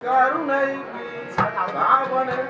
கருணைக்கு ராவணன்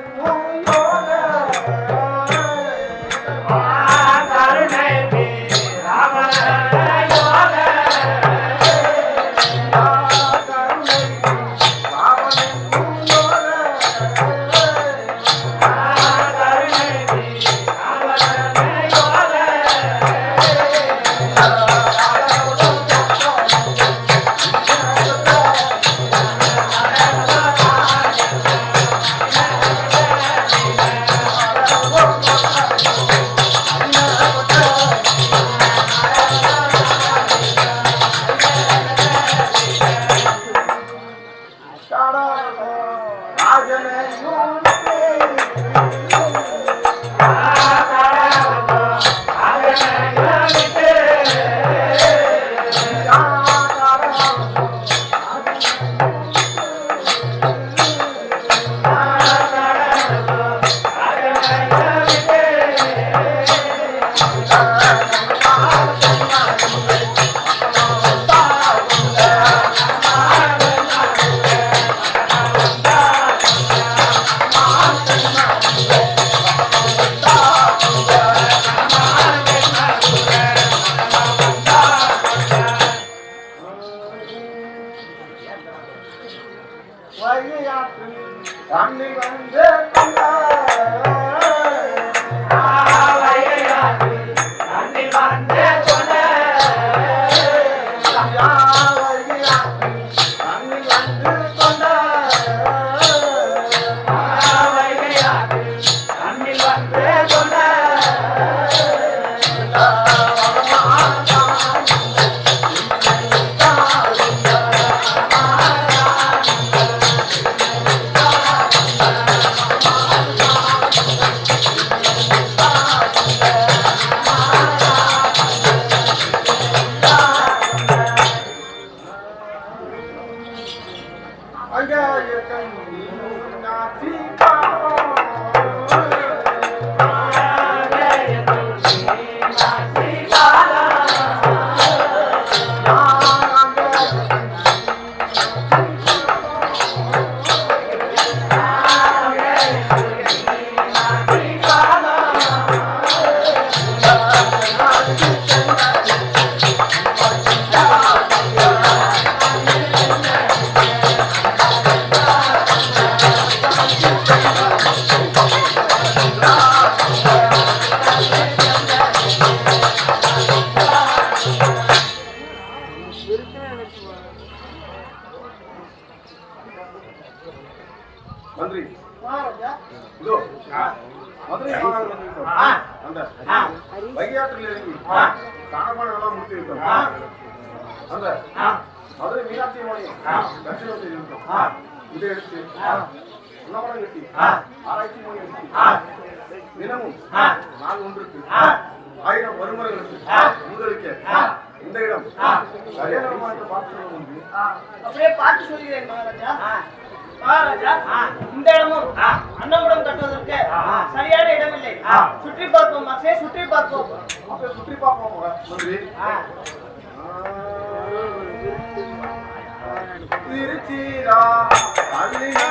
எல்லாம் முடித்து விட்டோம் அந்த மதுரை மீனாட்சி தரிசனம் செய்து விட்டோம் இதை எடுத்து உணவடம் கட்டி ஆராய்ச்சி மொழி கட்டி தினமும் நாள் ஒன்றுக்கு ஆயிரம் வருமுறைகளுக்கு உங்களுக்கு இந்த இடம் சரியான அப்படியே பார்த்து சொல்கிறேன் மகாராஜா. மகாராஜா இந்த இடமும் அன்னகுடம் கட்டுவதற்கு சரியான இடமில்லை. மக்களே சுற்றி பார்ப்போம். அப்படியே சுற்றி பார்ப்போம் மந்திரி திருச்சிரா அல்லினா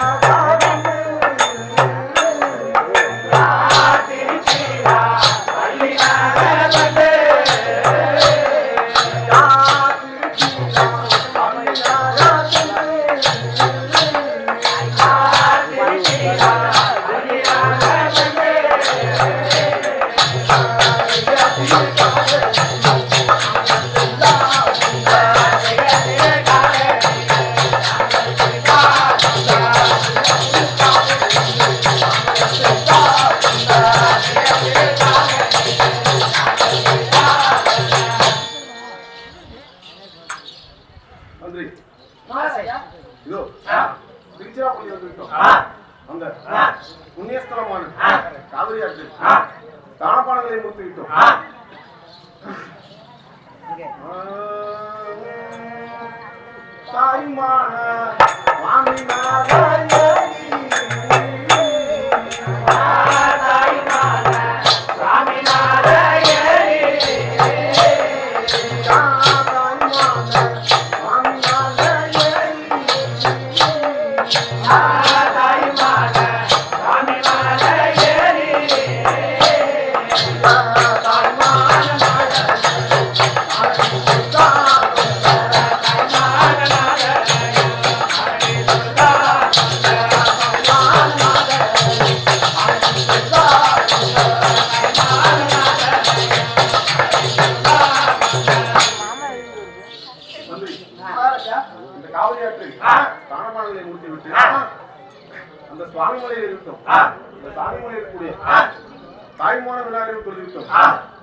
தாய்மான விநாயகரை தொழுவிட்டோம்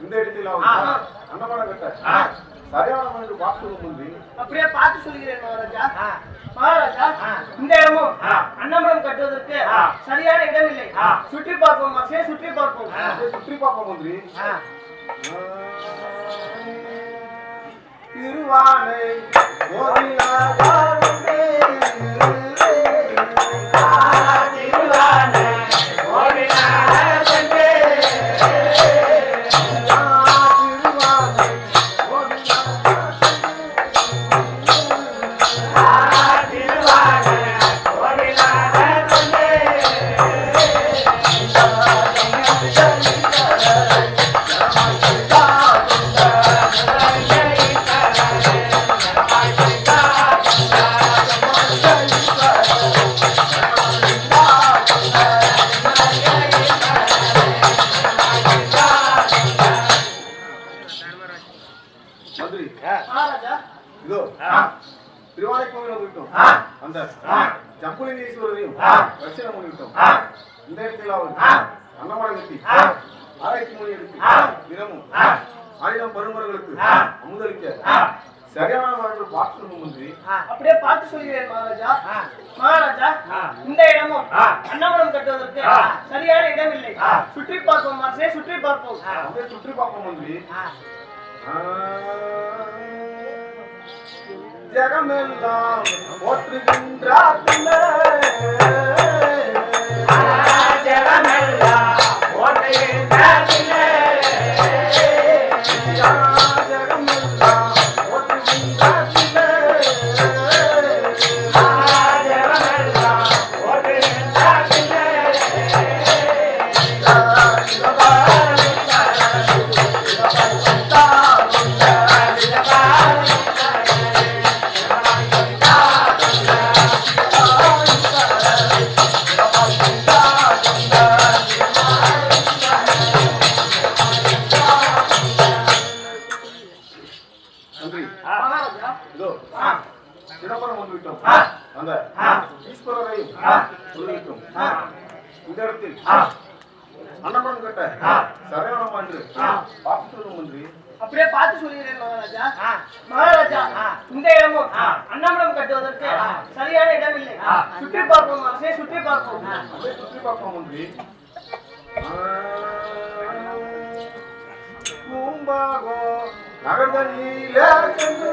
இந்த இடத்தில் அன்னமான கட்ட சரியான மனித வாக்கு முன்பு அப்படியே பார்த்து சொல்கிறேன் மகாராஜா. மகாராஜா இந்த இடமும் அன்னமடம் கட்டுவதற்கு சரியான இடம் இல்லை சுற்றி பார்ப்போம் மகே சுற்றி பார்ப்போம். சுற்றி பார்ப்போம் மந்திரி. திருவானை ஓதினாதாருமே. தரிசனம் பண்ணிவிட்டோம் இந்த இடத்தில் அவர் அன்னமரம் கட்டி ஆராய்ச்சி மொழி எடுத்து தினமும் ஆயிரம் பருமர்களுக்கு அமுதளிக்க. சரியான பார்க்கணும் மந்திரி அப்படியே பார்த்து சொல்கிறேன் மகாராஜா. மகாராஜா இந்த இடமும் அன்னமடம் கட்டுவதற்கு சரியான இடம் இல்லை சுற்றி பார்ப்போம் சுற்றி பார்ப்போம். அப்படியே சுற்றி பார்ப்போம் மந்திரி ஜெகமெல்லாம் போற்றுகின்றார் சிதம்பரம் வந்து விட்டோம் அந்த ஈஸ்வரரையும் சொல்லிவிட்டோம் இந்த இடத்தில் அன்னபுரம் கட்ட சரவணம் என்று பார்த்து சொல்லும் மந்திரி. அப்படியே பார்த்து சொல்கிறேன் மகாராஜா. மகாராஜா இந்த இடமும் அன்னமடம் கட்டுவதற்கு சரியான இடம் இல்லை சுற்றி பார்ப்போம் மகே சுற்றி பார்ப்போம். அப்படியே சுற்றி பார்ப்போம் மந்திரி. பூம்பாகோ நகர்தனில சென்று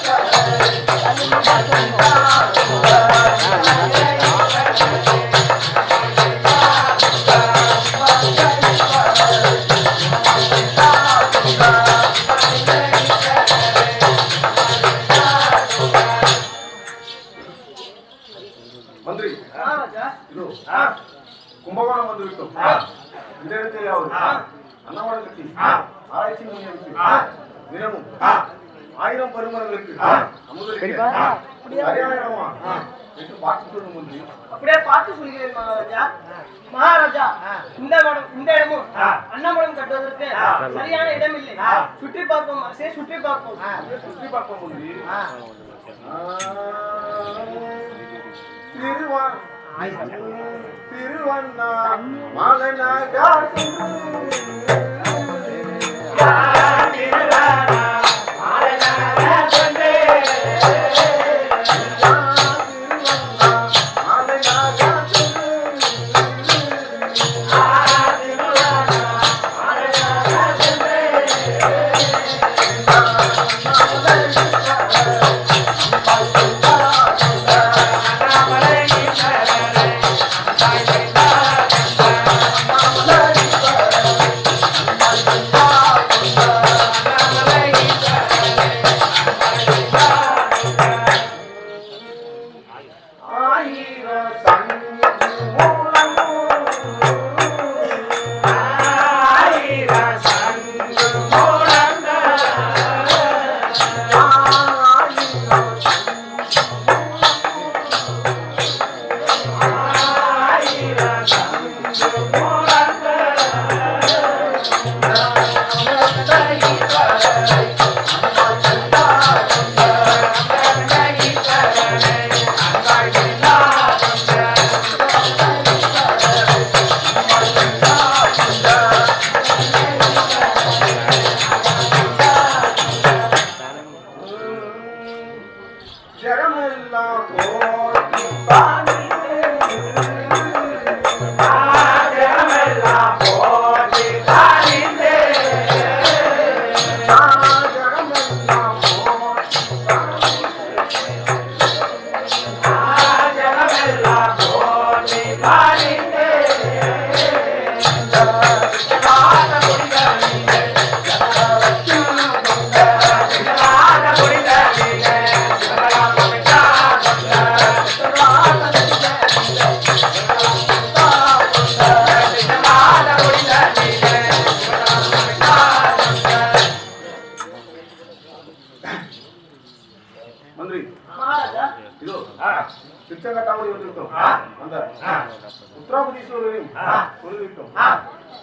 அவர் கட்டி ஆராய்ச்சி எடுத்து தினமும் ஆயிரம் பருமர்களுக்கு அப்படியே? பார்த்து சொல்கிறேன் மகாராஜா. மகாராஜா இந்த இடம் இந்த இடமும் அன்னமடம் கட்டுவதற்கு சரியான இடம் இல்லை சுற்றி பார்ப்போம் மகே சுற்றி பார்ப்போம். சுற்றி பார்ப்போம் திருவா திருவண்ணா மலநகர்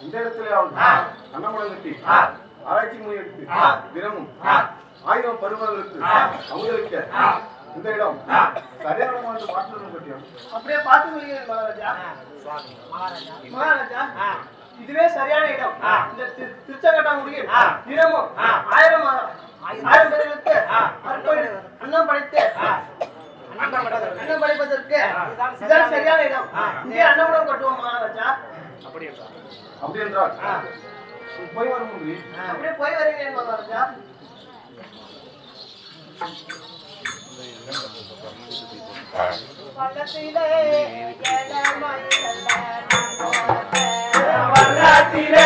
இந்த இடத்திலேயாவது ஆ. அன்னமடம் கட்டி ஆ. ஆராய்ச்சி முயற்சி. தினமும். ஆயிரம் பருவங்களுக்கு. அமுதளிக்க. இந்த இடம். சரியான மாற்றணும் பற்றியும் அப்படியே பார்த்து சொல்கிறேன் மகாராஜா மகாராஜா இதுவே சரியான இடம். இந்த திருச்செங்கோட்டாங்குடியில். தினமும். ஆயிரம் ஆயிரம் பேர்களுக்கு அன்னம் படைத்து அன்னம் படைப்பதற்கு ஆ. இதுதான் சரியான இடம் ஆ. இங்கே அன்னகுடம் கட்டுவோம் மகாராஜா அப்படியே. அப்படி என்றால். போய் அப்படியே வருகிறேன் மகாராஜா. வல்லத்திலே